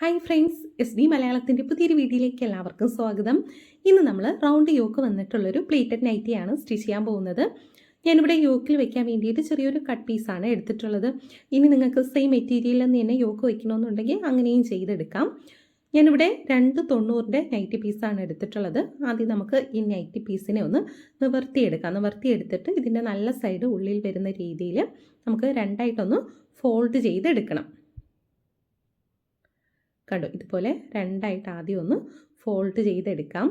Hi friends S B മലയാളത്തിന്റെ പുതിയൊരു വീഡിയോയിലേക്ക് എല്ലാവർക്കും സ്വാഗതം. ഇന്ന് നമ്മൾ റൗണ്ട് യോക്ക് വന്നിട്ടുള്ളൊരു പ്ലേറ്റഡ് നൈറ്റിയാണ് സ്റ്റിച്ച് ചെയ്യാൻ പോകുന്നത്. ഞാനിവിടെ യോക്കിൽ വെക്കാൻ വേണ്ടിയിട്ട് ചെറിയൊരു കട്ട് പീസാണ് എടുത്തിട്ടുള്ളത്. ഇനി നിങ്ങൾക്ക് സെയിം മെറ്റീരിയലിൽ നിന്ന് തന്നെ യോക്ക് വയ്ക്കണമെന്നുണ്ടെങ്കിൽ അങ്ങനെയും ചെയ്തെടുക്കാം. ഞാനിവിടെ രണ്ട് തൊണ്ണൂറിന്റെ നൈറ്റി പീസാണ് എടുത്തിട്ടുള്ളത്. ആദ്യം നമുക്ക് ഈ നൈറ്റി പീസിനെ ഒന്ന് നിവർത്തിയെടുക്കാം. നിവർത്തിയെടുത്തിട്ട് ഇതിന്റെ നല്ല സൈഡ് ഉള്ളിൽ വരുന്ന രീതിയിൽ നമുക്ക് രണ്ടായിട്ടൊന്ന് ഫോൾഡ് ചെയ്തെടുക്കണം. കണ്ടു. ഇതുപോലെ രണ്ടായിട്ട് ആദ്യം ഒന്ന് ഫോൾഡ് ചെയ്തെടുക്കാം.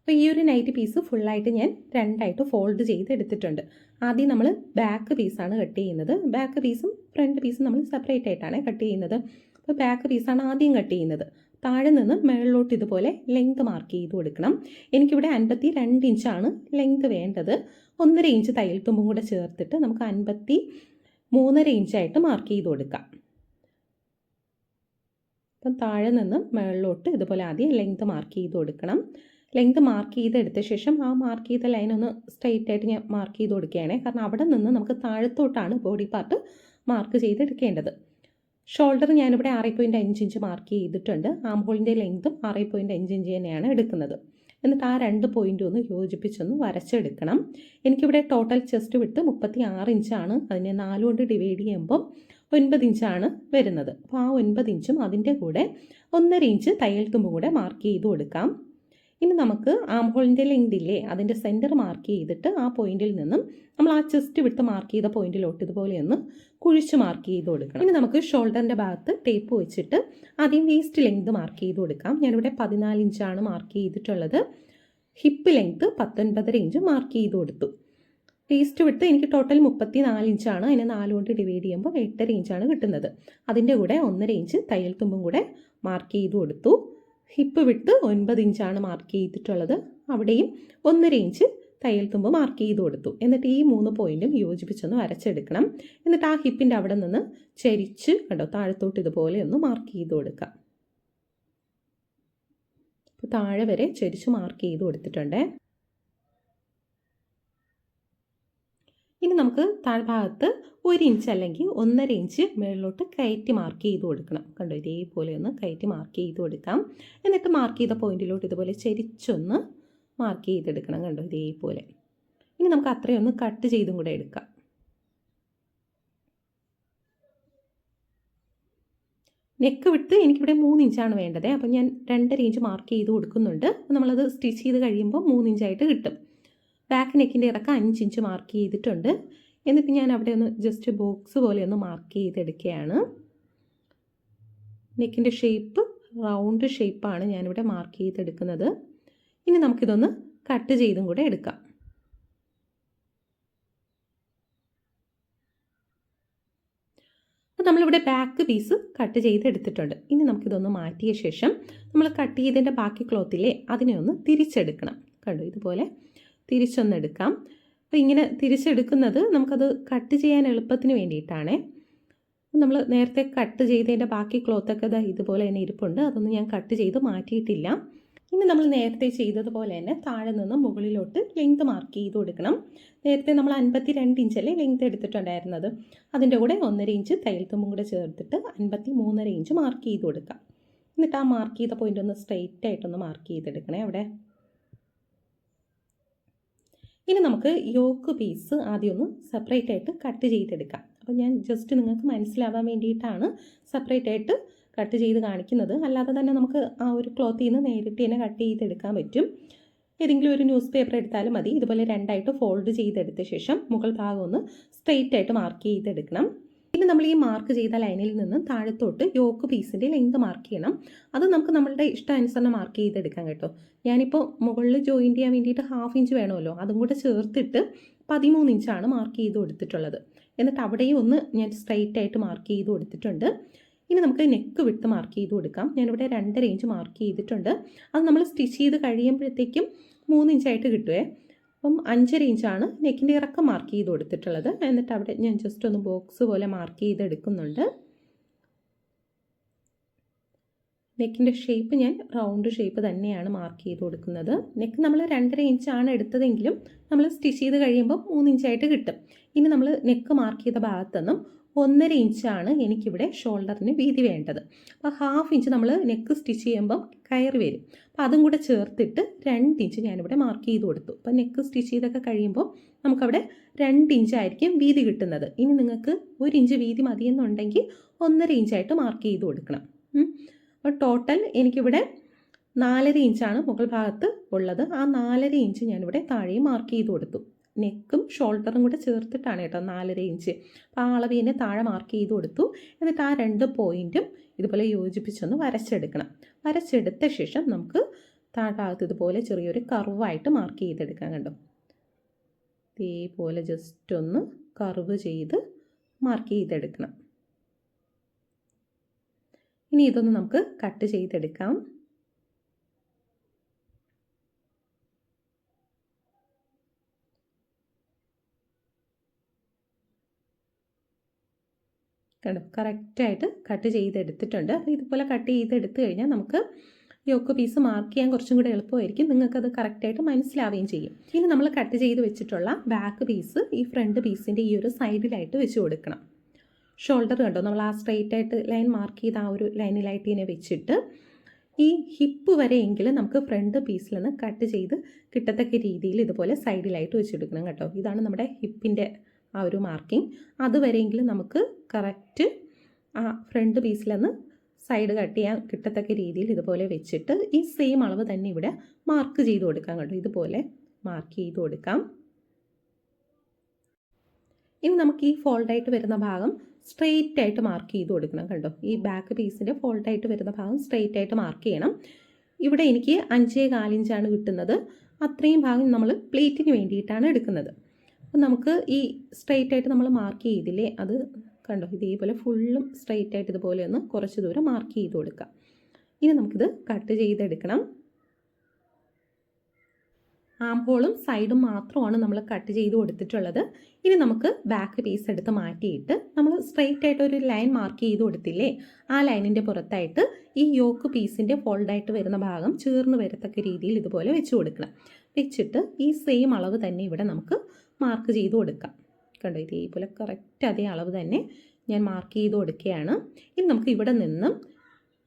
അപ്പോൾ ഈ ഒരു നൈറ്റ് പീസ് ഫുള്ളായിട്ട് ഞാൻ രണ്ടായിട്ട് ഫോൾഡ് ചെയ്തെടുത്തിട്ടുണ്ട്. ആദ്യം നമ്മൾ ബാക്ക് പീസാണ് കട്ട് ചെയ്യുന്നത്. ബാക്ക് പീസും ഫ്രണ്ട് പീസും നമ്മൾ സെപ്പറേറ്റ് ആയിട്ടാണ് കട്ട് ചെയ്യുന്നത്. അപ്പോൾ ബാക്ക് പീസാണ് ആദ്യം കട്ട് ചെയ്യുന്നത്. താഴെ നിന്ന് മുകളിലോട്ട് ഇതുപോലെ ലെങ്ത് മാർക്ക് ചെയ്ത് കൊടുക്കണം. എനിക്കിവിടെ അൻപത്തി രണ്ട് ഇഞ്ചാണ് ലെങ്ത് വേണ്ടത്. ഒന്നര ഇഞ്ച് തയ്യൽ തുമ്പും കൂടെ ചേർത്തിട്ട് നമുക്ക് അൻപത്തി മൂന്നര ഇഞ്ചായിട്ട് മാർക്ക് ചെയ്ത് കൊടുക്കാം. അപ്പം താഴെ നിന്ന് മുകളിലോട്ട് ഇതുപോലെ ആദ്യം ലെങ്ത് മാർക്ക് ചെയ്ത് കൊടുക്കണം. ലെങ്ത് മാർക്ക് ചെയ്തെടുത്ത ശേഷം ആ മാർക്ക് ചെയ്ത ലൈൻ ഒന്ന് സ്ട്രെയിറ്റ് ആയിട്ട് ഞാൻ മാർക്ക് ചെയ്ത് കൊടുക്കുകയാണേ. കാരണം അവിടെ നിന്ന് നമുക്ക് താഴത്തോട്ടാണ് ബോഡി പാർട്ട് മാർക്ക് ചെയ്തെടുക്കേണ്ടത്. ഷോൾഡർ ഞാനിവിടെ ആറ് പോയിന്റ് അഞ്ച് ഇഞ്ച് മാർക്ക് ചെയ്തിട്ടുണ്ട്. ആം ഹോളിന്റെ ലെങ്തും ആറ് പോയിന്റ് അഞ്ച് ഇഞ്ച് തന്നെയാണ് എടുക്കുന്നത്. എന്നിട്ട് ആ രണ്ട് പോയിന്റ് ഒന്ന് യോജിപ്പിച്ചൊന്ന് വരച്ചെടുക്കണം. എനിക്കിവിടെ ടോട്ടൽ ചെസ്റ്റ് വിട്ട് മുപ്പത്തി ആറ് ഇഞ്ചാണ് അതിനെ നാലുകൊണ്ട് ഡിവൈഡ് ചെയ്യുമ്പോൾ ഒൻപത് ഇഞ്ചാണ് വരുന്നത്. അപ്പോൾ ആ ഒൻപത് ഇഞ്ചും അതിന്റെ കൂടെ ഒന്നര ഇഞ്ച് തയ്യൽ തുമ്പും കൂടെ മാർക്ക് ചെയ്ത് കൊടുക്കാം. ഇനി നമുക്ക് ആം ലെങ്ത് ഇല്ലേ അതിന്റെ സെന്റർ മാർക്ക് ചെയ്തിട്ട് ആ പോയിന്റിൽ നിന്നും നമ്മൾ ആ ചെസ്റ്റ് വിട്ട് മാർക്ക് ചെയ്ത പോയിന്റിലോട്ട് ഇതുപോലെ ഒന്ന് കുഴിച്ച് മാർക്ക് ചെയ്ത് കൊടുക്കണം. ഇനി നമുക്ക് ഷോൾഡറിന്റെ ഭാഗത്ത് ടേപ്പ് വെച്ചിട്ട് ആദ്യം വേസ്റ്റ് ലെങ്ത് മാർക്ക് ചെയ്ത് കൊടുക്കാം. ഞാനിവിടെ പതിനാല് ഇഞ്ചാണ് മാർക്ക് ചെയ്തിട്ടുള്ളത്. ഹിപ്പ് ലെങ്ത് പത്തൊൻപതര ഇഞ്ച് മാർക്ക് ചെയ്ത് കൊടുത്തു. വേസ്റ്റ് വിട്ട് എനിക്ക് ടോട്ടൽ മുപ്പത്തി നാല് ഇഞ്ചാണ് അതിനെ നാലുകൊണ്ട് ഡിവൈഡ് ചെയ്യുമ്പോൾ എട്ടര ഇഞ്ചാണ് കിട്ടുന്നത്. അതിന്റെ കൂടെ ഒന്നര ഇഞ്ച് തയ്യൽ തുമ്പും കൂടെ മാർക്ക് ചെയ്ത് കൊടുത്തു. ഹിപ്പ് വിട്ട് ഒൻപത് ഇഞ്ചാണ് മാർക്ക് ചെയ്തിട്ടുള്ളത്. അവിടെയും ഒന്നര ഇഞ്ച് തയ്യൽ തുമ്പ് മാർക്ക് ചെയ്ത് കൊടുത്തു. എന്നിട്ട് ഈ മൂന്ന് പോയിന്റും യോജിപ്പിച്ചൊന്ന് വരച്ചെടുക്കണം. എന്നിട്ട് ആ ഹിപ്പിന്റെ അവിടെ നിന്ന് ചരിച്ച് കണ്ടോ? താഴത്തോട്ട് ഇതുപോലെ ഒന്ന് മാർക്ക് ചെയ്ത് കൊടുക്കാം. താഴെ വരെ ചരിച്ച് മാർക്ക് ചെയ്ത് കൊടുത്തിട്ടുണ്ട്. ഇനി നമുക്ക് താഴ്ഭാഗത്ത് ഒരു ഇഞ്ച് അല്ലെങ്കിൽ ഒന്നര ഇഞ്ച് മുകളിലോട്ട് കയറ്റി മാർക്ക് ചെയ്ത് കൊടുക്കണം. കണ്ടോ ഇതേപോലെ ഒന്ന് കയറ്റി മാർക്ക് ചെയ്ത് കൊടുക്കാം. എന്നിട്ട് മാർക്ക് ചെയ്ത പോയിന്റിലോട്ട് ഇതുപോലെ ചരിച്ചൊന്ന് മാർക്ക് ചെയ്തെടുക്കണം. കണ്ടോ ഇതേപോലെ. ഇനി നമുക്ക് അത്രയൊന്ന് കട്ട് ചെയ്തും കൂടെ എടുക്കാം. നെക്ക് വിട്ട് എനിക്കിവിടെ മൂന്ന് ഇഞ്ചാണ് വേണ്ടത്. അപ്പോൾ ഞാൻ രണ്ടര ഇഞ്ച് മാർക്ക് ചെയ്ത് കൊടുക്കുന്നുണ്ട്. നമ്മളത് സ്റ്റിച്ച് ചെയ്ത് കഴിയുമ്പോൾ മൂന്ന് ഇഞ്ചായിട്ട് കിട്ടും. ബാക്ക് നെക്കിന്റെ ഇറക്കം അഞ്ച് ഇഞ്ച് മാർക്ക് ചെയ്തിട്ടുണ്ട്. എന്നിട്ട് ഞാൻ അവിടെ ഒന്ന് ജസ്റ്റ് ബോക്സ് പോലെ ഒന്ന് മാർക്ക് ചെയ്തെടുക്കുകയാണ്. നെക്കിന്റെ ഷേപ്പ് റൗണ്ട് ഷേപ്പാണ് ഞാനിവിടെ മാർക്ക് ചെയ്തെടുക്കുന്നത്. ഇനി നമുക്കിതൊന്ന് കട്ട് ചെയ്തും കൂടെ എടുക്കാം. അപ്പോൾ നമ്മളിവിടെ ബാക്ക് പീസ് കട്ട് ചെയ്തെടുത്തിട്ടുണ്ട്. ഇനി നമുക്കിതൊന്ന് മാറ്റിയ ശേഷം നമ്മൾ കട്ട് ചെയ്തതിന്റെ ബാക്കി ക്ലോത്തിലെ അതിനെ ഒന്ന് തിരിച്ചെടുക്കണം. കണ്ടു? ഇതുപോലെ തിരിച്ചൊന്നെടുക്കാം. അപ്പോൾ ഇങ്ങനെ തിരിച്ചെടുക്കുന്നത് നമുക്കത് കട്ട് ചെയ്യാൻ എളുപ്പത്തിന് വേണ്ടിയിട്ടാണേ. നമ്മൾ നേരത്തെ കട്ട് ചെയ്തതിന്റെ ബാക്കി ക്ലോത്തൊക്കെ ഇതാ ഇതുപോലെ തന്നെ ഇരിപ്പുണ്ട്. അതൊന്നും ഞാൻ കട്ട് ചെയ്ത് മാറ്റിയിട്ടില്ല. ഇനി നമ്മൾ നേരത്തെ ചെയ്തതുപോലെ തന്നെ താഴെ നിന്ന് മുകളിലോട്ട് ലെങ്ത് മാർക്ക് ചെയ്ത് കൊടുക്കണം. നേരത്തെ നമ്മൾ അൻപത്തി രണ്ട് ഇഞ്ചല്ലേ ലെങ്ത് എടുത്തിട്ടുണ്ടായിരുന്നത്. അതിന്റെ കൂടെ ഒന്നര ഇഞ്ച് തയ്യൽ തുമ്പും കൂടെ ചേർത്തിട്ട് അൻപത്തി മൂന്നര ഇഞ്ച് മാർക്ക് ചെയ്ത് കൊടുക്കാം. എന്നിട്ട് ആ മാർക്ക് ചെയ്ത പോയിന്റ് ഒന്ന് സ്ട്രെയിറ്റ് ആയിട്ടൊന്ന് മാർക്ക് ചെയ്തെടുക്കണേ അവിടെ. ഇനി നമുക്ക് യോക്ക് പീസ് ആദ്യം ഒന്ന് സെപ്പറേറ്റ് ആയിട്ട് കട്ട് ചെയ്തെടുക്കാം. അപ്പോൾ ഞാൻ ജസ്റ്റ് നിങ്ങൾക്ക് മനസ്സിലാവാൻ വേണ്ടിയിട്ടാണ് സെപ്പറേറ്റ് ആയിട്ട് കട്ട് ചെയ്ത് കാണിക്കുന്നത്. അല്ലാതെ തന്നെ നമുക്ക് ആ ഒരു ക്ലോത്തിൽ നിന്ന് നേരിട്ട് തന്നെ കട്ട് ചെയ്തെടുക്കാൻ പറ്റും. ഏതെങ്കിലും ഒരു ന്യൂസ് പേപ്പർ എടുത്താലും മതി. ഇതുപോലെ രണ്ടായിട്ട് ഫോൾഡ് ചെയ്തെടുത്ത ശേഷം മുകൾ ഭാഗം ഒന്ന് സ്ട്രെയിറ്റ് ആയിട്ട് മാർക്ക് ചെയ്തെടുക്കണം. ഇനി നമ്മൾ ഈ മാർക്ക് ചെയ്ത ലൈനിൽ നിന്ന് താഴത്തോട്ട് യോക്ക് പീസിന്റെ ലെങ്ത് മാർക്ക് ചെയ്യണം. അത് നമുക്ക് നമ്മളുടെ ഇഷ്ടാനുസരണം മാർക്ക് ചെയ്തെടുക്കാം കേട്ടോ. ഞാനിപ്പോൾ മുകളിൽ ജോയിൻ ചെയ്യാൻ വേണ്ടിയിട്ട് ഹാഫ് ഇഞ്ച് വേണമല്ലോ. അതും കൂടെ ചേർത്തിട്ട് പതിമൂന്ന് ഇഞ്ചാണ് മാർക്ക് ചെയ്ത് കൊടുത്തിട്ടുള്ളത്. എന്നിട്ട് അവിടെയും ഒന്ന് ഞാൻ സ്ട്രൈറ്റ് ആയിട്ട് മാർക്ക് ചെയ്ത് കൊടുത്തിട്ടുണ്ട്. ഇനി നമുക്ക് നെക്ക് വിട്ട് മാർക്ക് ചെയ്ത് കൊടുക്കാം. ഞാനിവിടെ രണ്ടര ഇഞ്ച് മാർക്ക് ചെയ്തിട്ടുണ്ട്. അത് നമ്മൾ സ്റ്റിച്ച് ചെയ്ത് കഴിയുമ്പോഴത്തേക്കും മൂന്ന് ഇഞ്ചായിട്ട് കിട്ടുമേ അപ്പം അഞ്ചര ഇഞ്ചാണ് നെക്കിന്റെ ഇറക്കം മാർക്ക് ചെയ്ത് കൊടുത്തിട്ടുള്ളത്. എന്നിട്ട് അവിടെ ഞാൻ ജസ്റ്റ് ഒന്ന് ബോക്സ് പോലെ മാർക്ക് ചെയ്തെടുക്കുന്നുണ്ട് നെക്കിന്റെ ഷേപ്പ് ഞാൻ റൗണ്ട് ഷേപ്പ് തന്നെയാണ് മാർക്ക് ചെയ്ത് കൊടുക്കുന്നത്. നെക്ക് നമ്മൾ രണ്ടര ഇഞ്ചാണ് എടുത്തതെങ്കിലും നമ്മൾ സ്റ്റിച്ച് ചെയ്ത് കഴിയുമ്പോൾ മൂന്ന് ഇഞ്ചായിട്ട് കിട്ടും. ഇനി നമ്മൾ നെക്ക് മാർക്ക് ചെയ്ത ഭാഗത്തുനിന്നും ഒന്നര ഇഞ്ചാണ് എനിക്കിവിടെ ഷോൾഡറിന് വീതി വേണ്ടത്. അപ്പോൾ ഹാഫ് ഇഞ്ച് നമ്മൾ നെക്ക് സ്റ്റിച്ച് ചെയ്യുമ്പം കയറി വരും. അപ്പോൾ അതും കൂടെ ചേർത്തിട്ട് രണ്ട് ഇഞ്ച് ഞാനിവിടെ മാർക്ക് ചെയ്ത് കൊടുത്തു. അപ്പോൾ നെക്ക് സ്റ്റിച്ച് ചെയ്തൊക്കെ കഴിയുമ്പോൾ നമുക്കവിടെ രണ്ട് ഇഞ്ചായിരിക്കും വീതി കിട്ടുന്നത്. ഇനി നിങ്ങൾക്ക് ഒരു ഇഞ്ച് വീതി മതിയെന്നുണ്ടെങ്കിൽ ഒന്നര ഇഞ്ചായിട്ട് മാർക്ക് ചെയ്ത് കൊടുക്കണം. അപ്പോൾ ടോട്ടൽ എനിക്കിവിടെ നാലര ഇഞ്ചാണ് മുകൾ ഭാഗത്ത് ഉള്ളത്. ആ നാലര ഇഞ്ച് ഞാനിവിടെ താഴെയും മാർക്ക് ചെയ്ത് കൊടുത്തു. നെക്കും ഷോൾഡറും കൂടെ ചേർത്തിട്ടാണ് കേട്ടോ നാലര ഇഞ്ച്. അപ്പോൾ ആ അളവ് തന്നെ താഴെ മാർക്ക് ചെയ്ത് കൊടുത്തു. എന്നിട്ട് ആ രണ്ട് പോയിന്റും ഇതുപോലെ യോജിപ്പിച്ചൊന്ന് വരച്ചെടുക്കണം. വരച്ചെടുത്ത ശേഷം നമുക്ക് താഴ്ഭാഗത്ത് ഇതുപോലെ ചെറിയൊരു കർവായിട്ട് മാർക്ക് ചെയ്തെടുക്കാൻ കണ്ടു? ഇതേപോലെ ജസ്റ്റ് ഒന്ന് കർവ് ചെയ്ത് മാർക്ക് ചെയ്തെടുക്കണം. ഇനി ഇതൊന്ന് നമുക്ക് കട്ട് ചെയ്തെടുക്കാം. കണ്ടോ? കറക്റ്റായിട്ട് കട്ട് ചെയ്തെടുത്തിട്ടുണ്ട്. അപ്പോൾ ഇതുപോലെ കട്ട് ചെയ്തെടുത്തു കഴിഞ്ഞാൽ നമുക്ക് യോക്ക് പീസ് മാർക്ക് ചെയ്യാൻ കുറച്ചും കൂടെ എളുപ്പമായിരിക്കും. നിങ്ങൾക്കത് കറക്റ്റായിട്ട് മനസ്സിലാവുകയും ചെയ്യും. ഇനി നമ്മൾ കട്ട് ചെയ്ത് വെച്ചിട്ടുള്ള ബാക്ക് പീസ് ഈ ഫ്രണ്ട് പീസിന്റെ ഈ ഒരു സൈഡിലായിട്ട് വെച്ച് കൊടുക്കണം. ഷോൾഡർ കണ്ടോ? നമ്മൾ ആ സ്ട്രെയിറ്റ് ആയിട്ട് ലൈൻ മാർക്ക് ചെയ്ത ആ ഒരു ലൈനിലായിട്ട് ഇതിനെ വെച്ചിട്ട് ഈ ഹിപ്പ് വരെയെങ്കിലും നമുക്ക് ഫ്രണ്ട് പീസിൽ നിന്ന് കട്ട് ചെയ്ത് കിട്ടത്തക്ക രീതിയിൽ ഇതുപോലെ സൈഡിലായിട്ട് വെച്ചെടുക്കണം കേട്ടോ. ഇതാണ് നമ്മുടെ ഹിപ്പിന്റെ ആ ഒരു മാർക്കിംഗ് അതുവരെയെങ്കിലും നമുക്ക് കറക്റ്റ് ആ ഫ്രണ്ട് പീസിലൊന്ന് സൈഡ് കട്ട് ചെയ്യാൻ കിട്ടത്തക്ക രീതിയിൽ ഇതുപോലെ വെച്ചിട്ട് ഈ സെയിം അളവ് തന്നെ ഇവിടെ മാർക്ക് ചെയ്ത് കൊടുക്കാം കേട്ടോ. ഇതുപോലെ മാർക്ക് ചെയ്ത് കൊടുക്കാം. ഇനി നമുക്ക് ഈ ഫോൾഡായിട്ട് വരുന്ന ഭാഗം സ്ട്രെയിറ്റ് ആയിട്ട് മാർക്ക് ചെയ്ത് കൊടുക്കണം കണ്ടോ. ഈ ബാക്ക് പീസിന്റെ ഫോൾഡായിട്ട് വരുന്ന ഭാഗം സ്ട്രെയിറ്റ് ആയിട്ട് മാർക്ക് ചെയ്യണം. ഇവിടെ എനിക്ക് അഞ്ചേ കാലിഞ്ചാണ് കിട്ടുന്നത്. അത്രയും ഭാഗം നമ്മൾ പ്ലേറ്റിന് വേണ്ടിയിട്ടാണ് എടുക്കുന്നത്. അപ്പം നമുക്ക് ഈ സ്ട്രെയിറ്റ് ആയിട്ട് നമ്മൾ മാർക്ക് ചെയ്തില്ലേ അത് കണ്ടോ? ഇതേപോലെ ഫുള്ളും സ്ട്രെയിറ്റ് ആയിട്ട് ഇതുപോലെ ഒന്ന് കുറച്ച് ദൂരം മാർക്ക് ചെയ്ത് കൊടുക്കാം. ഇനി നമുക്കിത് കട്ട് ചെയ്തെടുക്കണം. ആം ഹോളും സൈഡും മാത്രമാണ് നമ്മൾ കട്ട് ചെയ്ത് കൊടുത്തിട്ടുള്ളത്. ഇനി നമുക്ക് ബാക്ക് പീസ് എടുത്ത് മാറ്റിയിട്ട് നമ്മൾ സ്ട്രെയിറ്റ് ആയിട്ട് ഒരു ലൈൻ മാർക്ക് ചെയ്ത് കൊടുത്തില്ലേ ആ ലൈനിന്റെ പുറത്തായിട്ട് ഈ യോക്ക് പീസിന്റെ ഫോൾഡായിട്ട് വരുന്ന ഭാഗം ചേർന്ന് വരത്തക്ക രീതിയിൽ ഇതുപോലെ വെച്ച് കൊടുക്കണം. വെച്ചിട്ട് ഈ സെയിം അളവ് തന്നെ ഇവിടെ നമുക്ക് മാർക്ക് ചെയ്ത് കൊടുക്കാം. കണ്ടോ? ഇതേപോലെ കറക്റ്റ് അതേ അളവ് തന്നെ ഞാൻ മാർക്ക് ചെയ്ത് കൊടുക്കുകയാണ്. ഇനി നമുക്ക് ഇവിടെ നിന്നും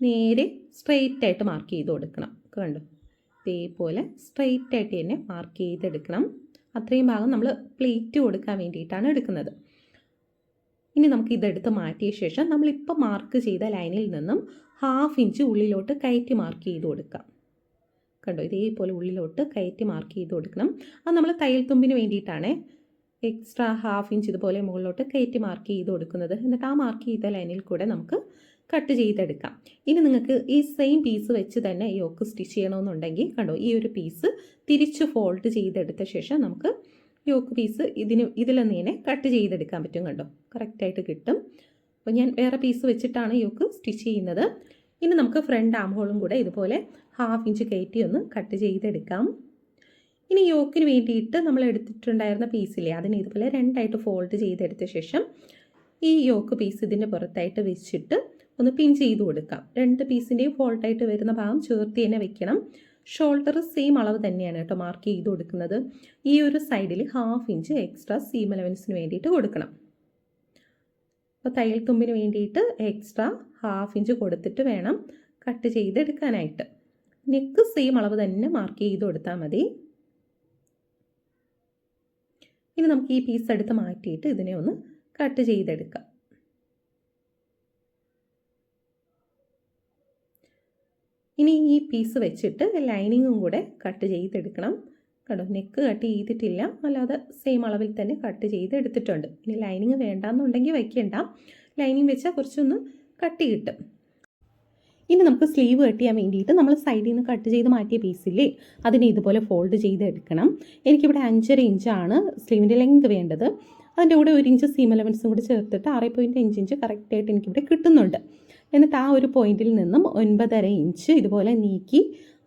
നേരെ സ്ട്രെയിറ്റ് ആയിട്ട് മാർക്ക് ചെയ്ത് കൊടുക്കണം. കണ്ടോ? ഇതേപോലെ സ്ട്രെയിറ്റ് ആയിട്ട് തന്നെ മാർക്ക് ചെയ്തെടുക്കണം. അത്രയും ഭാഗം നമ്മൾ പ്ലേറ്റ് കൊടുക്കാൻ വേണ്ടിയിട്ടാണ് എടുക്കുന്നത്. ഇനി നമുക്ക് ഇതെടുത്ത് മാറ്റിയ ശേഷം നമ്മളിപ്പോൾ മാർക്ക് ചെയ്ത ലൈനിൽ നിന്നും ഹാഫ് ഇഞ്ച് ഉള്ളിലോട്ട് കയറ്റി മാർക്ക് ചെയ്ത് കൊടുക്കാം. കണ്ടോ? ഇതേപോലെ ഉള്ളിലോട്ട് കയറ്റി മാർക്ക് ചെയ്ത് കൊടുക്കണം. അത് നമ്മൾ തയ്യൽ തുമ്പിന് വേണ്ടിയിട്ടാണ് എക്സ്ട്രാ ഹാഫ് ഇഞ്ച് ഇതുപോലെ മുകളിലോട്ട് കയറ്റി മാർക്ക് ചെയ്ത് കൊടുക്കുന്നത്. എന്നിട്ട് ആ മാർക്ക് ചെയ്ത ലൈനിൽ കൂടെ നമുക്ക് കട്ട് ചെയ്തെടുക്കാം. ഇനി നിങ്ങൾക്ക് ഈ സെയിം പീസ് വെച്ച് തന്നെ യോക്ക് സ്റ്റിച്ച് ചെയ്യണമെന്നുണ്ടെങ്കിൽ കണ്ടോ ഈ ഒരു പീസ് തിരിച്ച് ഫോൾഡ് ചെയ്തെടുത്ത ശേഷം നമുക്ക് യോക്ക് പീസ് ഇതിന് ഇതിലൊന്ന് ഇങ്ങനെ കട്ട് ചെയ്തെടുക്കാൻ പറ്റും കണ്ടോ? കറക്റ്റായിട്ട് കിട്ടും. അപ്പോൾ ഞാൻ വേറെ പീസ് വെച്ചിട്ടാണ് യോക്ക് സ്റ്റിച്ച് ചെയ്യുന്നത്. ഇനി നമുക്ക് ഫ്രണ്ട് ആം ഹോളും കൂടെ ഇതുപോലെ ഹാഫ് ഇഞ്ച് കയറ്റി ഒന്ന് കട്ട് ചെയ്തെടുക്കാം. ഇനി യോക്കിന് വേണ്ടിയിട്ട് നമ്മൾ എടുത്തിട്ടുണ്ടായിരുന്ന പീസില്ലേ അതിനെ ഇതുപോലെ രണ്ടായിട്ട് ഫോൾഡ് ചെയ്തെടുത്ത ശേഷം ഈ യോക്ക് പീസ് ഇതിന്റെ പുറത്തായിട്ട് വെച്ചിട്ട് ഒന്ന് പിൻ ചെയ്ത് കൊടുക്കാം. രണ്ട് പീസിന്റെയും ഫോൾട്ടായിട്ട് വരുന്ന ഭാഗം ചേർത്ത് തന്നെ വെക്കണം. ഷോൾഡർ സെയിം അളവ് തന്നെയാണ് കേട്ടോ മാർക്ക് ചെയ്ത് കൊടുക്കുന്നത്. ഈ ഒരു സൈഡിൽ ഹാഫ് ഇഞ്ച് എക്സ്ട്രാ സീം അലവൻസിന് വേണ്ടിയിട്ട് കൊടുക്കണം. അപ്പോൾ തയ്യൽ തുമ്പിന് വേണ്ടിയിട്ട് എക്സ്ട്രാ ഹാഫ് ഇഞ്ച് കൊടുത്തിട്ട് വേണം കട്ട് ചെയ്തെടുക്കാനായിട്ട്. നെക്ക് സെയിം അളവ് തന്നെ മാർക്ക് ചെയ്ത് കൊടുത്താൽ മതി. ഇനി നമുക്ക് ഈ പീസ് എടുത്ത് മാറ്റിയിട്ട് ഇതിനെ ഒന്ന് കട്ട് ചെയ്തെടുക്കാം. ഇനി ഈ പീസ് വെച്ചിട്ട് ലൈനിങ്ങും കൂടെ കട്ട് ചെയ്തെടുക്കണം. കണ്ടോ നെക്ക് കട്ട് ചെയ്തിട്ടില്ല. അല്ലാതെ സെയിം അളവിൽ തന്നെ കട്ട് ചെയ്ത് എടുത്തിട്ടുണ്ട് ഇനി ലൈനിങ് വേണ്ടാന്നുണ്ടെങ്കിൽ വയ്ക്കണ്ട ലൈനിങ് വെച്ചാൽ കുറച്ചൊന്ന് കട്ടി കിട്ടും. ഇനി നമുക്ക് സ്ലീവ് കട്ട് ചെയ്യാൻ വേണ്ടിയിട്ട് നമ്മൾ സൈഡിൽ നിന്ന് കട്ട് ചെയ്ത് മാറ്റിയ പീസില്ലേ അതിനെ ഇതുപോലെ ഫോൾഡ് ചെയ്ത് എടുക്കണം. എനിക്കിവിടെ അഞ്ചര ഇഞ്ചാണ് സ്ലീവിന്റെ ലെങ്ത് വേണ്ടത്. അതിന്റെ കൂടെ ഒരു ഇഞ്ച് സീം അലവൻസും കൂടി ചേർത്തിട്ട് ആറ് പോയിന്റ് അഞ്ച് ഇഞ്ച് കറക്റ്റായിട്ട് എനിക്കിവിടെ കിട്ടുന്നുണ്ട്. എന്നിട്ട് ആ ഒരു പോയിന്റിൽ നിന്നും ഒൻപതര ഇഞ്ച് ഇതുപോലെ നീക്കി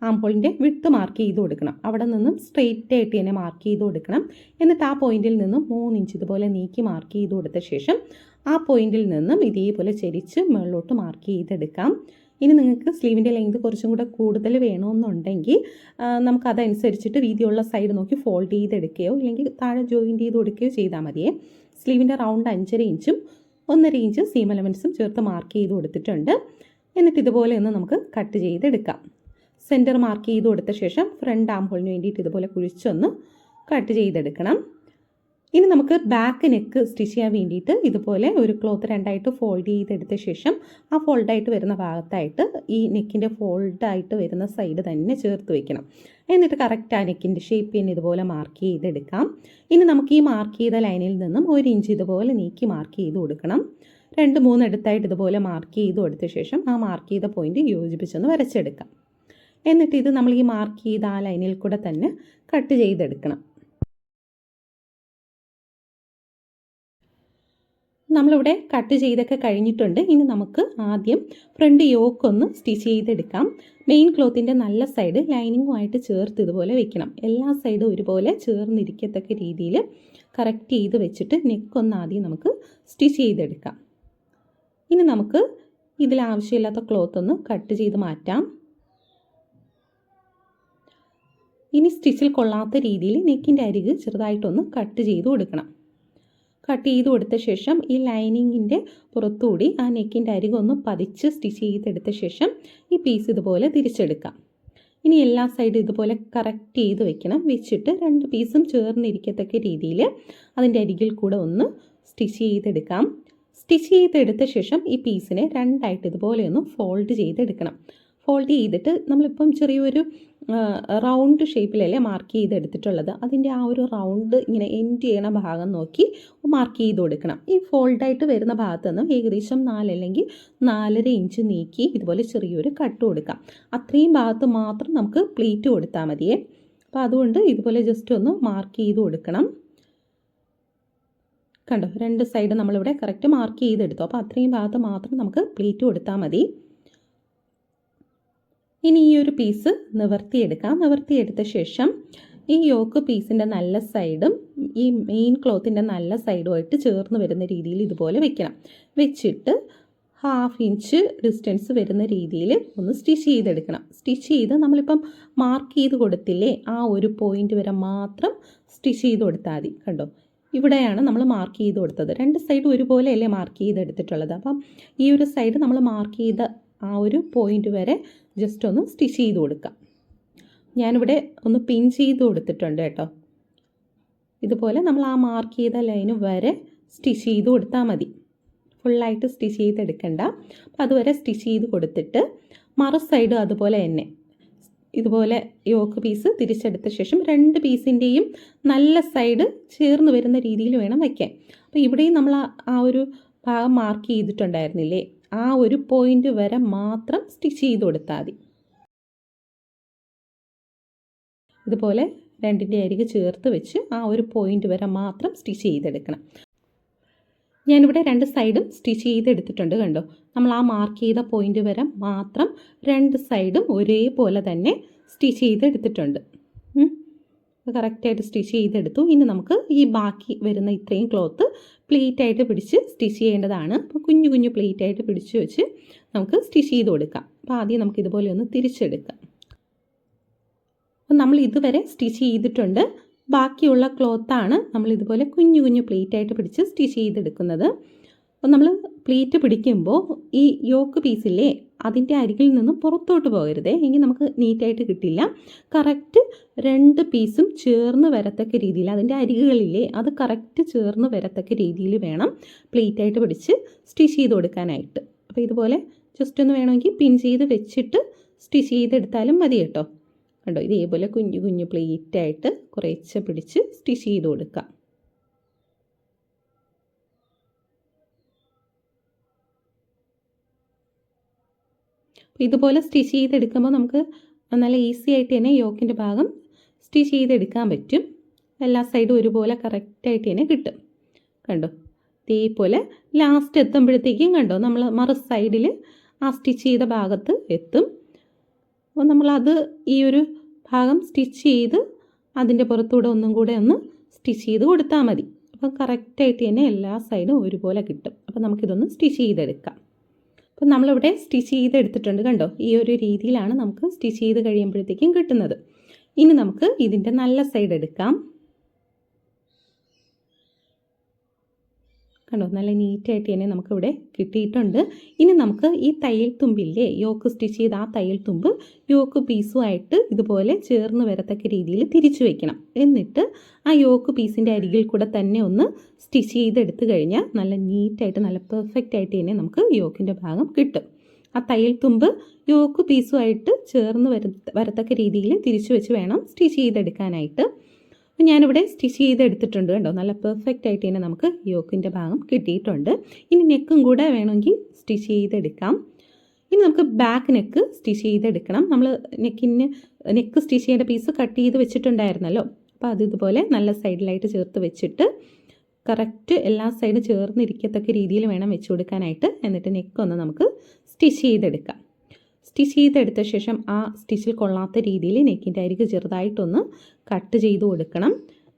ആംപോളിന്റെ വിട്ട് മാർക്ക് ചെയ്ത് കൊടുക്കണം. അവിടെ നിന്നും സ്ട്രെയിറ്റ് ആയിട്ട് തന്നെ മാർക്ക് ചെയ്ത് കൊടുക്കണം. എന്നിട്ട് ആ പോയിന്റിൽ നിന്നും മൂന്ന് ഇഞ്ച് ഇതുപോലെ നീക്കി മാർക്ക് ചെയ്ത് കൊടുത്ത ശേഷം ആ പോയിന്റിൽ നിന്നും ഇതേപോലെ ചരിച്ച് മുകളിലോട്ട് മാർക്ക് ചെയ്തെടുക്കാം. ഇനി നിങ്ങൾക്ക് സ്ലീവിന്റെ ലെങ്ത് കുറച്ചും കൂടെ കൂടുതൽ വേണമെന്നുണ്ടെങ്കിൽ നമുക്കതനുസരിച്ചിട്ട് വീതിയുള്ള സൈഡ് നോക്കി ഫോൾഡ് ചെയ്തെടുക്കുകയോ ഇല്ലെങ്കിൽ താഴെ ജോയിന്റ് ചെയ്ത് കൊടുക്കുകയോ ചെയ്താൽ മതിയേ. സ്ലീവിന്റെ റൗണ്ട് അഞ്ചര ഇഞ്ചും ഒന്നര ഇഞ്ച് സീം എലമെൻസും ചേർത്ത് മാർക്ക് ചെയ്ത് കൊടുത്തിട്ടുണ്ട്. എന്നിട്ട് ഇതുപോലെ ഒന്ന് നമുക്ക് കട്ട് ചെയ്തെടുക്കാം. സെന്റർ മാർക്ക് ചെയ്ത് കൊടുത്ത ശേഷം ഫ്രണ്ട് ആം ഹോളിന് വേണ്ടിയിട്ട് ഇതുപോലെ കുഴിച്ചൊന്ന് കട്ട് ചെയ്തെടുക്കണം. ഇനി നമുക്ക് ബാക്ക് നെക്ക് സ്റ്റിച്ച് ചെയ്യാൻ വേണ്ടിയിട്ട് ഇതുപോലെ ഒരു ക്ലോത്ത് രണ്ടായിട്ട് ഫോൾഡ് ചെയ്തെടുത്ത ശേഷം ആ ഫോൾഡായിട്ട് വരുന്ന ഭാഗത്തായിട്ട് ഈ നെക്കിന്റെ ഫോൾഡായിട്ട് വരുന്ന സൈഡ് തന്നെ ചേർത്ത് വെക്കണം. എന്നിട്ട് കറക്റ്റ് ആ നെക്കിന്റെ ഷേപ്പ് തന്നെ ഇതുപോലെ മാർക്ക് ചെയ്തെടുക്കാം. ഇനി നമുക്ക് ഈ മാർക്ക് ചെയ്ത ലൈനിൽ നിന്നും ഒരു ഇഞ്ച് ഇതുപോലെ നീക്കി മാർക്ക് ചെയ്ത് കൊടുക്കണം. രണ്ട് മൂന്ന് എടുത്തായിട്ട് ഇതുപോലെ മാർക്ക് ചെയ്ത് കൊടുത്ത ശേഷം ആ മാർക്ക് ചെയ്ത പോയിന്റ് യോജിപ്പിച്ചൊന്ന് വരച്ചെടുക്കാം. എന്നിട്ട് ഇത് നമ്മൾ ഈ മാർക്ക് ചെയ്ത ആ ലൈനിൽ കൂടെ തന്നെ കട്ട് ചെയ്തെടുക്കണം. നമ്മളിവിടെ കട്ട് ചെയ്തൊക്കെ കഴിഞ്ഞിട്ടുണ്ട്. ഇനി നമുക്ക് ആദ്യം ഫ്രണ്ട് യോക്ക് ഒന്ന് സ്റ്റിച്ച് ചെയ്തെടുക്കാം. മെയിൻ ക്ലോത്തിന്റെ നല്ല സൈഡ് ലൈനിങ്ങുമായിട്ട് ചേർത്ത് ഇതുപോലെ വെക്കണം. എല്ലാ സൈഡും ഒരുപോലെ ചേർന്നിരിക്കത്തക്ക രീതിയിൽ കറക്റ്റ് ചെയ്ത് വെച്ചിട്ട് നെക്കൊന്ന് ആദ്യം നമുക്ക് സ്റ്റിച്ച് ചെയ്തെടുക്കാം. ഇനി നമുക്ക് ഇതിൽ ആവശ്യമില്ലാത്ത ക്ലോത്ത് ഒന്ന് കട്ട് ചെയ്ത് മാറ്റാം. ഇനി സ്റ്റിച്ചിൽ കൊള്ളാത്ത രീതിയിൽ നെക്കിന്റെ അരിക് ചെറുതായിട്ടൊന്ന് കട്ട് ചെയ്ത് കൊടുക്കണം. കട്ട് ചെയ്ത് കൊടുത്ത ശേഷം ഈ ലൈനിങ്ങിന്റെ പുറത്തുകൂടി ആ നെക്കിന്റെ അരികൊന്ന് പതിച്ച് സ്റ്റിച്ച് ചെയ്തെടുത്ത ശേഷം ഈ പീസ് ഇതുപോലെ തിരിച്ചെടുക്കാം. ഇനി എല്ലാ സൈഡും ഇതുപോലെ കറക്റ്റ് ചെയ്ത് വെക്കണം. വെച്ചിട്ട് രണ്ട് പീസും ചേർന്നിരിക്കത്തക്ക രീതിയിൽ അതിന്റെ അരികിൽ കൂടെ ഒന്ന് സ്റ്റിച്ച് ചെയ്തെടുക്കാം. സ്റ്റിച്ച് ചെയ്തെടുത്ത ശേഷം ഈ പീസിനെ രണ്ടായിട്ട് ഇതുപോലെ ഒന്ന് ഫോൾഡ് ചെയ്തെടുക്കണം. ഫോൾഡ് ചെയ്തിട്ട് നമ്മളിപ്പം ചെറിയൊരു റൗണ്ട് ഷേപ്പിലല്ലേ മാർക്ക് ചെയ്തെടുത്തിട്ടുള്ളത്. അതിന്റെ ആ ഒരു റൗണ്ട് ഇങ്ങനെ എൻഡ് ചെയ്യണ ഭാഗം നോക്കി മാർക്ക് ചെയ്ത് കൊടുക്കണം. ഈ ഫോൾഡായിട്ട് വരുന്ന ഭാഗത്ത് നിന്നും ഏകദേശം നാലല്ലെങ്കിൽ നാലര ഇഞ്ച് നീക്കി ഇതുപോലെ ചെറിയൊരു കട്ട് കൊടുക്കാം. അത്രയും ഭാഗത്ത് മാത്രം നമുക്ക് പ്ലേറ്റ് കൊടുത്താൽ മതിയേ. അപ്പോൾ അതുകൊണ്ട് ഇതുപോലെ ജസ്റ്റ് ഒന്ന് മാർക്ക് ചെയ്ത് കൊടുക്കണം. കണ്ടോ? രണ്ട് സൈഡ് നമ്മളിവിടെ കറക്റ്റ് മാർക്ക് ചെയ്തെടുത്തു. അപ്പോൾ അത്രയും ഭാഗത്ത് മാത്രം നമുക്ക് പ്ലേറ്റ് കൊടുത്താൽ മതി. ഇനി ഈ ഒരു പീസ് നിവർത്തിയെടുക്കാം. നിവർത്തിയെടുത്ത ശേഷം ഈ യോക്ക് പീസിന്റെ നല്ല സൈഡും ഈ മെയിൻ ക്ലോത്തിന്റെ നല്ല സൈഡുമായിട്ട് ചേർന്ന് വരുന്ന രീതിയിൽ ഇതുപോലെ വെക്കണം. വെച്ചിട്ട് ഹാഫ് ഇഞ്ച് ഡിസ്റ്റൻസ് വരുന്ന രീതിയിൽ ഒന്ന് സ്റ്റിച്ച് ചെയ്തെടുക്കണം. സ്റ്റിച്ച് ചെയ്ത് നമ്മളിപ്പം മാർക്ക് ചെയ്ത് കൊടുത്തില്ലേ ആ ഒരു പോയിന്റ് വരെ മാത്രം സ്റ്റിച്ച് ചെയ്ത് കൊടുത്താൽ മതി. കണ്ടോ? ഇവിടെയാണ് നമ്മൾ മാർക്ക് ചെയ്ത് കൊടുത്തത്. രണ്ട് സൈഡും ഒരുപോലെയല്ലേ മാർക്ക് ചെയ്തെടുത്തിട്ടുള്ളത്. അപ്പം ഈ ഒരു സൈഡ് നമ്മൾ മാർക്ക് ചെയ്ത ആ ഒരു പോയിന്റ് വരെ ജസ്റ്റ് ഒന്ന് സ്റ്റിച്ച് ചെയ്ത് കൊടുക്കാം. ഞാനിവിടെ ഒന്ന് പിൻ ചെയ്ത് കൊടുത്തിട്ടുണ്ട് കേട്ടോ. ഇതുപോലെ നമ്മൾ ആ മാർക്ക് ചെയ്ത ലൈന് വരെ സ്റ്റിച്ച് ചെയ്ത് കൊടുത്താൽ മതി. ഫുള്ളായിട്ട് സ്റ്റിച്ച് ചെയ്തെടുക്കണ്ട. അപ്പോൾ അതുവരെ സ്റ്റിച്ച് ചെയ്ത് കൊടുത്തിട്ട് മറു സൈഡും അതുപോലെ തന്നെ. ഇതുപോലെ യോക്ക് പീസ് തിരിച്ചെടുത്ത ശേഷം രണ്ട് പീസിന്റെയും നല്ല സൈഡ് ചേർന്ന് വരുന്ന രീതിയിൽ വേണം വയ്ക്കാൻ. അപ്പോൾ ഇവിടെയും നമ്മൾ ആ ഒരു ഭാഗം മാർക്ക് ചെയ്തിട്ടുണ്ടായിരുന്നില്ലേ? ആ ഒരു പോയിന്റ് വരെ മാത്രം സ്റ്റിച്ച് ചെയ്ത് കൊടുത്താൽ മതി. ഇതുപോലെ രണ്ടിന്റെ അരികെ ചേർത്ത് വെച്ച് ആ ഒരു പോയിന്റ് വരെ മാത്രം സ്റ്റിച്ച് ചെയ്തെടുക്കണം. ഞാനിവിടെ രണ്ട് സൈഡും സ്റ്റിച്ച് ചെയ്തെടുത്തിട്ടുണ്ട് കണ്ടോ? നമ്മൾ ആ മാർക്ക് ചെയ്ത പോയിന്റ് വരെ മാത്രം രണ്ട് സൈഡും ഒരേപോലെ തന്നെ സ്റ്റിച്ച് ചെയ്തെടുത്തിട്ടുണ്ട്. കറക്റ്റായിട്ട് സ്റ്റിച്ച് ചെയ്തെടുത്തു. ഇനി നമുക്ക് ഈ ബാക്കി വരുന്ന ഇത്രയും ക്ലോത്ത് പ്ലേറ്റ് ആയിട്ട് പിടിച്ച് സ്റ്റിച്ച് ചെയ്യേണ്ടതാണ്. അപ്പോൾ കുഞ്ഞു കുഞ്ഞു പ്ലേറ്റ് ആയിട്ട് പിടിച്ച് വെച്ച് നമുക്ക് സ്റ്റിച്ച് ചെയ്ത് കൊടുക്കാം. അപ്പോൾ ആദ്യം നമുക്ക് ഇതുപോലെ ഒന്ന് തിരിച്ചെടുക്കാം. അപ്പം നമ്മൾ ഇതുവരെ സ്റ്റിച്ച് ചെയ്തിട്ടുണ്ട്. ബാക്കിയുള്ള ക്ലോത്താണ് നമ്മൾ ഇതുപോലെ കുഞ്ഞു കുഞ്ഞു പ്ലേറ്റ് ആയിട്ട് പിടിച്ച് സ്റ്റിച്ച് ചെയ്തെടുക്കുന്നത്. അപ്പോൾ നമ്മൾ പ്ലേറ്റ് പിടിക്കുമ്പോൾ ഈ യോക്ക് പീസില്ലേ അതിന്റെ അരികിൽ നിന്നും പുറത്തോട്ട് പോകരുതേ. എങ്കിൽ നമുക്ക് നീറ്റായിട്ട് കിട്ടില്ല. കറക്റ്റ് രണ്ട് പീസും ചേർന്ന് വരത്തക്ക രീതിയിൽ അതിന്റെ അരികുകളില്ലേ അത് കറക്റ്റ് ചേർന്ന് വരത്തക്ക രീതിയിൽ വേണം പ്ലേറ്റായിട്ട് പിടിച്ച് സ്റ്റിച്ച് ചെയ്ത് കൊടുക്കാനായിട്ട്. അപ്പോൾ ഇതുപോലെ ജസ്റ്റ് ഒന്ന് വേണമെങ്കിൽ പിൻ ചെയ്ത് വെച്ചിട്ട് സ്റ്റിച്ച് ചെയ്തെടുത്താലും മതി കേട്ടോ. കണ്ടോ? ഇതേപോലെ കുഞ്ഞു കുഞ്ഞു പ്ലേറ്റായിട്ട് കുറേശ്ശെ പിടിച്ച് സ്റ്റിച്ച് ചെയ്ത് കൊടുക്കാം. ഇതുപോലെ സ്റ്റിച്ച് ചെയ്തെടുക്കുമ്പോൾ നമുക്ക് നല്ല ഈസി ആയിട്ട് തന്നെ യോക്കിന്റെ ഭാഗം സ്റ്റിച്ച് ചെയ്തെടുക്കാൻ പറ്റും. എല്ലാ സൈഡും ഒരുപോലെ കറക്റ്റായിട്ട് തന്നെ കിട്ടും. കണ്ടോ? ഇതേപോലെ ലാസ്റ്റ് എത്തുമ്പോഴത്തേക്കും കണ്ടോ? നമ്മൾ മറു സൈഡിൽ ആ സ്റ്റിച്ച് ചെയ്ത ഭാഗത്ത് എത്തും. അപ്പോൾ നമ്മളത് ഈ ഒരു ഭാഗം സ്റ്റിച്ച് ചെയ്ത് അതിന്റെ പുറത്തൂടെ ഒന്നും കൂടെ ഒന്ന് സ്റ്റിച്ച് ചെയ്ത് കൊടുത്താൽ മതി. അപ്പം കറക്റ്റായിട്ട് തന്നെ എല്ലാ സൈഡും ഒരുപോലെ കിട്ടും. അപ്പം നമുക്കിതൊന്ന് സ്റ്റിച്ച് ചെയ്തെടുക്കാം. അപ്പോൾ നമ്മളിവിടെ സ്റ്റിച്ച് ചെയ്തെടുത്തിട്ടുണ്ട് കണ്ടോ? ഈ ഒരു രീതിയിലാണ് നമുക്ക് സ്റ്റിച്ച് ചെയ്ത് കഴിയുമ്പോഴത്തേക്കും കിട്ടുന്നത്. ഇനി നമുക്ക് ഇതിന്റെ നല്ല സൈഡ് എടുക്കാം. കണ്ടോ? നല്ല നീറ്റായിട്ട് തന്നെ നമുക്കിവിടെ കിട്ടിയിട്ടുണ്ട്. ഇനി നമുക്ക് ഈ തയ്യൽ തുമ്പില്ലേ യോക്ക് സ്റ്റിച്ച് ചെയ്ത ആ തയ്യൽ തുമ്പ് യോക്ക് പീസുമായിട്ട് ഇതുപോലെ ചേർന്ന് വരത്തക്ക രീതിയിൽ തിരിച്ചു വെക്കണം. എന്നിട്ട് ആ യോക്ക് പീസിന്റെ അരികിൽ കൂടെ തന്നെ ഒന്ന് സ്റ്റിച്ച് ചെയ്തെടുത്തു കഴിഞ്ഞാൽ നല്ല നീറ്റായിട്ട് നല്ല പെർഫെക്റ്റ് ആയിട്ട് തന്നെ നമുക്ക് യോക്കിന്റെ ഭാഗം കിട്ടും. ആ തയ്യൽ തുമ്പ് യോക്ക് പീസുമായിട്ട് ചേർന്ന് വര വരത്തക്ക രീതിയിൽ തിരിച്ചു വെച്ച് വേണം സ്റ്റിച്ച് ചെയ്തെടുക്കാനായിട്ട്. അപ്പോൾ ഞാനിവിടെ സ്റ്റിച്ച് ചെയ്തെടുത്തിട്ടുണ്ട് കേട്ടോ നല്ല പെർഫെക്റ്റ് ആയിട്ട് തന്നെ നമുക്ക് യോക്കിന്റെ ഭാഗം കിട്ടിയിട്ടുണ്ട്. ഇനി നെക്കും കൂടെ വേണമെങ്കിൽ സ്റ്റിച്ച് ചെയ്തെടുക്കാം. ഇനി നമുക്ക് ബാക്ക് നെക്ക് സ്റ്റിച്ച് ചെയ്തെടുക്കണം. നമ്മൾ നെക്കിന് നെക്ക് സ്റ്റിച്ച് ചെയ്യേണ്ട പീസ് കട്ട് ചെയ്ത് വെച്ചിട്ടുണ്ടായിരുന്നല്ലോ. അപ്പോൾ അത് ഇതുപോലെ നല്ല സൈഡിലായിട്ട് ചേർത്ത് വെച്ചിട്ട് കറക്റ്റ് എല്ലാ സൈഡും ചേർന്നിരിക്കത്തക്ക രീതിയിൽ വേണം വെച്ച് കൊടുക്കാനായിട്ട്. എന്നിട്ട് നെക്കൊന്ന് നമുക്ക് സ്റ്റിച്ച് ചെയ്തെടുക്കാം. സ്റ്റിച്ച് ചെയ്തെടുത്ത ശേഷം ആ സ്റ്റിച്ചിൽ കൊള്ളാത്ത രീതിയിൽ നെക്കിന്റെ അരികെ ചെറുതായിട്ടൊന്ന് കട്ട് ചെയ്ത് കൊടുക്കണം.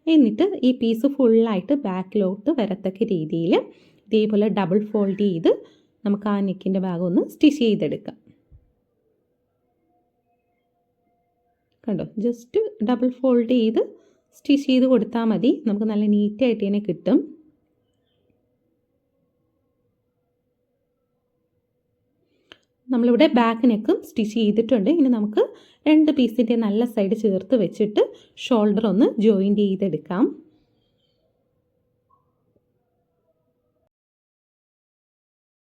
എന്നിട്ട് ഈ പീസ് ഫുള്ളായിട്ട് ബാക്കിലോട്ട് വരത്തക്ക രീതിയിൽ ഇതേപോലെ ഡബിൾ ഫോൾഡ് ചെയ്ത് നമുക്ക് ആ നെക്കിന്റെ ഭാഗം ഒന്ന് സ്റ്റിച്ച് ചെയ്തെടുക്കാം. കണ്ടോ? ജസ്റ്റ് ഡബിൾ ഫോൾഡ് ചെയ്ത് സ്റ്റിച്ച് ചെയ്ത് കൊടുത്താൽ മതി. നമുക്ക് നല്ല നീറ്റായിട്ട് തന്നെ കിട്ടും. നമ്മളിവിടെ ബാക്ക് നെക്കും സ്റ്റിച്ച് ചെയ്തിട്ടുണ്ട്. ഇനി നമുക്ക് രണ്ട് പീസിന്റെ നല്ല സൈഡ് ചേർത്ത് വെച്ചിട്ട് ഷോൾഡർ ഒന്ന് ജോയിന്റ് ചെയ്തെടുക്കാം.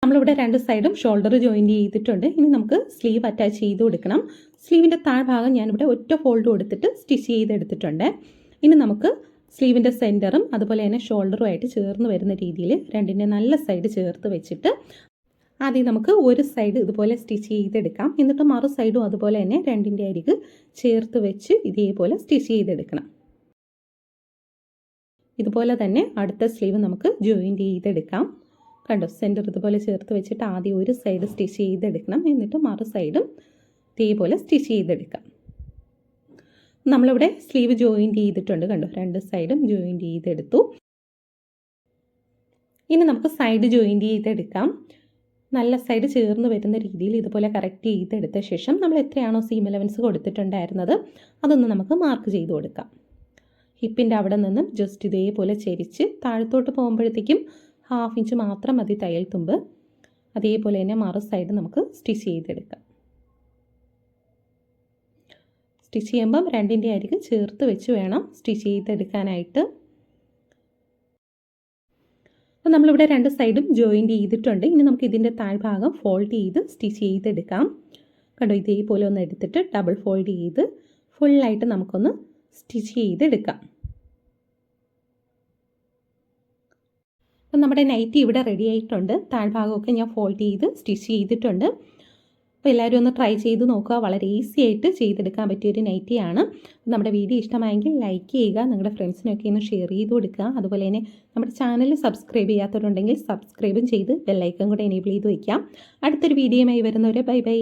നമ്മളിവിടെ രണ്ട് സൈഡും ഷോൾഡർ ജോയിന്റ് ചെയ്തിട്ടുണ്ട്. ഇനി നമുക്ക് സ്ലീവ് അറ്റാച്ച് ചെയ്ത് കൊടുക്കണം. സ്ലീവിന്റെ താഴ്ഭാഗം ഞാനിവിടെ ഒറ്റ ഫോൾഡ് കൊടുത്തിട്ട് സ്റ്റിച്ച് ചെയ്തെടുത്തിട്ടുണ്ട്. ഇനി നമുക്ക് സ്ലീവിന്റെ സെന്ററും അതുപോലെ തന്നെ ഷോൾഡറുമായിട്ട് ചേർന്ന് വരുന്ന രീതിയിൽ രണ്ടിന്റെ നല്ല സൈഡ് ചേർത്ത് വെച്ചിട്ട് ആദ്യം നമുക്ക് ഒരു സൈഡ് ഇതുപോലെ സ്റ്റിച്ച് ചെയ്തെടുക്കാം. എന്നിട്ട് മറു സൈഡും അതുപോലെ തന്നെ രണ്ടിന്റെ അരിക് ചേർത്ത് വെച്ച് ഇതേപോലെ സ്റ്റിച്ച് ചെയ്തെടുക്കണം. ഇതുപോലെ തന്നെ അടുത്ത സ്ലീവ് നമുക്ക് ജോയിന്റ് ചെയ്തെടുക്കാം. കണ്ടോ സെന്റർ ഇതുപോലെ ചേർത്ത് വെച്ചിട്ട് ആദ്യം ഒരു സൈഡ് സ്റ്റിച്ച് ചെയ്തെടുക്കണം. എന്നിട്ട് മറു സൈഡും ഇതേപോലെ സ്റ്റിച്ച് ചെയ്തെടുക്കാം. നമ്മളിവിടെ സ്ലീവ് ജോയിന്റ് ചെയ്തിട്ടുണ്ട് കണ്ടോ രണ്ട് സൈഡും ജോയിന്റ് ചെയ്തെടുത്തു. ഇനി നമുക്ക് സൈഡ് ജോയിന്റ് ചെയ്തെടുക്കാം. നല്ല സൈഡ് ചേർന്ന് വരുന്ന രീതിയിൽ ഇതുപോലെ കറക്റ്റ് ചെയ്തെടുത്ത ശേഷം നമ്മൾ എത്രയാണോ സീം അലവൻസ് കൊടുത്തിട്ടുണ്ടായിരുന്നത് അതൊന്ന് നമുക്ക് മാർക്ക് ചെയ്ത് കൊടുക്കാം. ഹിപ്പിന്റെ അവിടെ നിന്നും ജസ്റ്റ് ഇതേപോലെ ചെരിച്ച് താഴത്തോട്ട് പോകുമ്പോഴത്തേക്കും ഹാഫ് ഇഞ്ച് മാത്രം മതി തയ്യൽ തുമ്പ്. അതേപോലെ തന്നെ മറു സൈഡ് നമുക്ക് സ്റ്റിച്ച് ചെയ്തെടുക്കാം. സ്റ്റിച്ച് ചെയ്യുമ്പം രണ്ടിന്റെ അരികും ചേർത്ത് വെച്ച് വേണം സ്റ്റിച്ച് ചെയ്തെടുക്കാനായിട്ട്. അപ്പോൾ നമ്മളിവിടെ രണ്ട് സൈഡും ജോയിന്റ് ചെയ്തിട്ടുണ്ട്. ഇനി നമുക്ക് ഇതിന്റെ താഴ്ഭാഗം ഫോൾഡ് ചെയ്ത് സ്റ്റിച്ച് ചെയ്തെടുക്കാം. കണ്ടോ ഇതേപോലെ ഒന്ന് എടുത്തിട്ട് ഡബിൾ ഫോൾഡ് ചെയ്ത് ഫുള്ളായിട്ട് നമുക്കൊന്ന് സ്റ്റിച്ച് ചെയ്തെടുക്കാം. അപ്പം നമ്മുടെ നൈറ്റി ഇവിടെ റെഡി ആയിട്ടുണ്ട്. താഴ്ഭാഗമൊക്കെ ഞാൻ ഫോൾഡ് ചെയ്ത് സ്റ്റിച്ച് ചെയ്തിട്ടുണ്ട്. അപ്പോൾ എല്ലാവരും ഒന്ന് ട്രൈ ചെയ്ത് നോക്കുക. വളരെ ഈസി ആയിട്ട് ചെയ്തെടുക്കാൻ പറ്റിയൊരു നൈറ്റിയാണ് നമ്മുടെ വീഡിയോ ഇഷ്ടമായെങ്കിൽ ലൈക്ക് ചെയ്യുക നിങ്ങളുടെ ഫ്രണ്ട്സിനൊക്കെ ഒന്ന് ഷെയർ ചെയ്ത് കൊടുക്കുക. അതുപോലെ തന്നെ നമ്മുടെ ചാനൽ സബ്സ്ക്രൈബ് ചെയ്യാത്തവരുണ്ടെങ്കിൽ സബ്സ്ക്രൈബും ചെയ്ത് ബെല്ലൈക്കൺ കൂടെ എനേബിൾ ചെയ്ത് വയ്ക്കാം അടുത്തൊരു വീഡിയോയുമായി വരുന്നവരെ ബൈ ബൈ